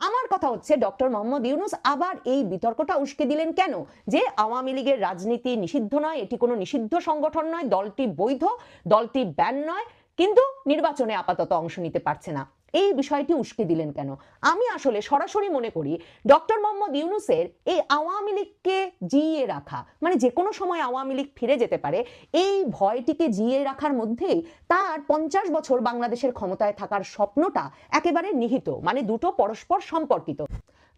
আমার কথা হচ্ছে ডক্টর মোহাম্মদ ইউনুস আবার এই বিতর্কটা উস্কে দিলেন কেন? যে আওয়ামী লীগের রাজনীতি নিষিদ্ধ নয়, এটি কোনো নিষিদ্ধ সংগঠন নয়, দলটি বৈধ, দলটি ব্যান নয়, কিন্তু নির্বাচনে আপাতত অংশ নিতে পারছে না। এই বিষয়টি উস্কে দিলেন কেন? আমি আসলে সরাসরি মনে করি, ডক্টর মোহাম্মদ ইউনুসের এই আওয়ামী লীগকে জিয়ে রাখা মানে যে কোনো সময় আওয়ামী লীগ ফিরে যেতে পারে, এই ভয়টিকে জিয়ে রাখার মধ্যেই তার পঞ্চাশ বছর বাংলাদেশের ক্ষমতায় থাকার স্বপ্নটা একেবারে নিহিত মানে দুটো পরস্পর সম্পর্কিত।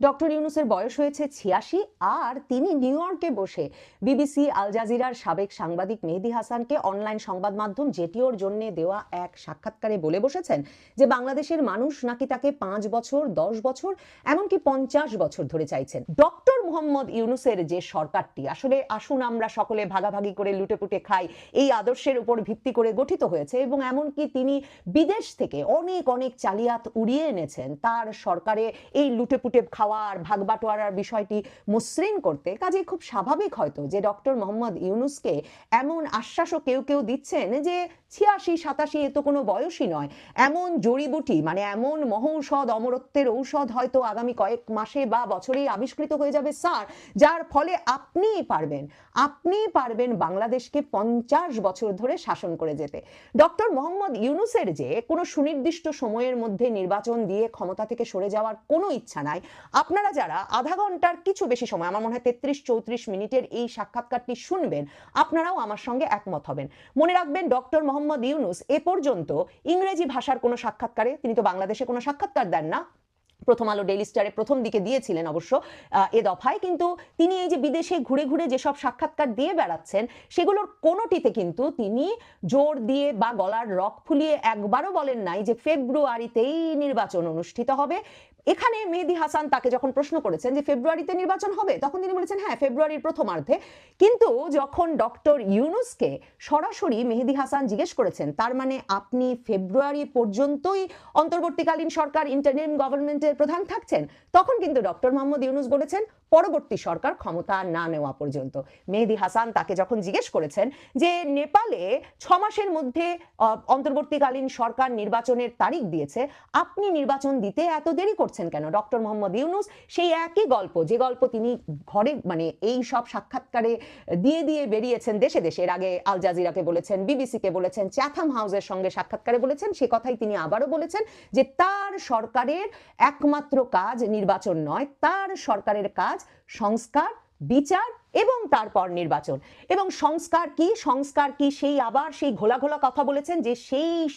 ডক্টর ইউনুসের বয়স হয়েছে ছিয়াশি, আর তিনি নিউ ইয়র্কে বসে বিবিসি, আল জাজিরার সাবেক সাংবাদিক মেহেদি হাসানকে অনলাইন সংবাদ মাধ্যম জেটিওর জন্য দেওয়া এক সাক্ষাৎকারে বলে বসেছেন যে বাংলাদেশের মানুষ নাকি তাকে পাঁচ বছর, দশ বছর, এমনকি পঞ্চাশ বছর ধরে চাইছেন। ডক্টর মোহাম্মদ ইউনুসের যে সরকারটি, আসলে আসুন আমরা সকলে ভাগাভাগি করে লুটেপুটে খাই, এই আদর্শের উপর ভিত্তি করে গঠিত হয়েছে এবং এমনকি তিনি বিদেশ থেকে অনেক অনেক চালিয়াত উড়িয়ে এনেছেন। তার সরকারে এই লুটেপুটে খাওয়ার ভাগ বাটোয়ারার বিষয়টি মসৃণ করতে কাজে খুব স্বাভাবিক হয়তো যে ডক্টর মোহাম্মদ ইউনুসকে এমন আশ্বাসও কেউ কেউ দিচ্ছেন যে ছিয়াশি, সাতাশি এ তো কোনো বয়সই নয়। এমন জড়িবুটি মানে এমন মহৌষধ, অমরত্বের ঔষধ হয়তো আগামী কয়েক মাসে বা বছরেই আবিষ্কৃত হয়ে যাবে স্যার, যার ফলে আপনিই পারবেন আপনিই পারবেন বাংলাদেশকে পঞ্চাশ বছর ধরে শাসন করে যেতে। ডক্টর মোহাম্মদ ইউনুসের যে কোনো সুনির্দিষ্ট সময়ের মধ্যে নির্বাচন দিয়ে ক্ষমতা থেকে সরে যাওয়ার কোনো ইচ্ছা নাই, আপনারা যারা আধা ঘণ্টার কিছু বেশি সময়, আমার মনে হয় তেত্রিশ চৌত্রিশ মিনিটের এই সাক্ষাৎকারটি শুনবেন, আপনারাও আমার সঙ্গে একমত হবেন। মনে রাখবেন ডক্টর মোহাম্মদ ইউনুস এ পর্যন্ত ইংরেজি ভাষার কোনো সাক্ষাৎকারে, তিনি তো বাংলাদেশে কোনো সাক্ষাৎকার দেন না প্রথম আলো ডেইলি স্টারে প্রথম দিকে দিয়েছিলেন অবশ্য এ দফায়। কিন্তু তিনি এই যে বিদেশে ঘুরে ঘুরে যেসব সাক্ষাৎকার দিয়ে বেড়াচ্ছেন, সেগুলোর কোনোটিতে কিন্তু তিনি জোর দিয়ে বা গলার রক ফুলিয়ে একবারও বলেন নাই যে ফেব্রুয়ারিতেই নির্বাচন অনুষ্ঠিত হবে। এখানে মেহেদি হাসান তাকে যখন প্রশ্ন করেছেন যে ফেব্রুয়ারিতে নির্বাচন হবে, তখন তিনি বলেছেন হ্যাঁ ফেব্রুয়ারির প্রথমার্ধে। কিন্তু যখন ডক্টর ইউনুসকে সরাসরি মেহেদি হাসান জিজ্ঞেস করেছেন, তার মানে আপনি ফেব্রুয়ারি পর্যন্তই অন্তর্বর্তীকালীন সরকার ইন্টারিম গভর্নমেন্টের প্রধান থাকছেন, তখন কিন্তু ডক্টর মোহাম্মদ ইউনুস বলেছেন, পরবর্তী সরকার ক্ষমতা না নেওয়া পর্যন্ত। মেহেদি হাসান তাকে যখন জিজ্ঞেস করেছেন যে, নেপালে ছ মাসের মধ্যে অন্তর্বর্তীকালীন সরকার নির্বাচনের তারিখ দিয়েছে, আপনি নির্বাচন দিতে এত দেরি করছেন কেন? ডক্টর মোহাম্মদ ইউনুস সেই একই গল্প, যে গল্প তিনি ঘরে মানে এই সব সাক্ষাৎকারে দিয়ে দিয়ে বেরিয়েছেন দেশে দেশে। এর আগে আল জাজিরাকে বলেছেন, বিবিসিকে বলেছেন, চ্যাথাম হাউসের সঙ্গে সাক্ষাৎকারে বলেছেন, সে কথাই তিনি আবারও বলেছেন যে, তার সরকারের একমাত্র কাজ নির্বাচন নয়, তার সরকারের কাজ সংস্কার, বিচার এবং তারপর নির্বাচন। এবং সংস্কার কি? সংস্কার কি? সেই আবার সেই ঘোলা ঘোলা কথা বলেছেন যে সেই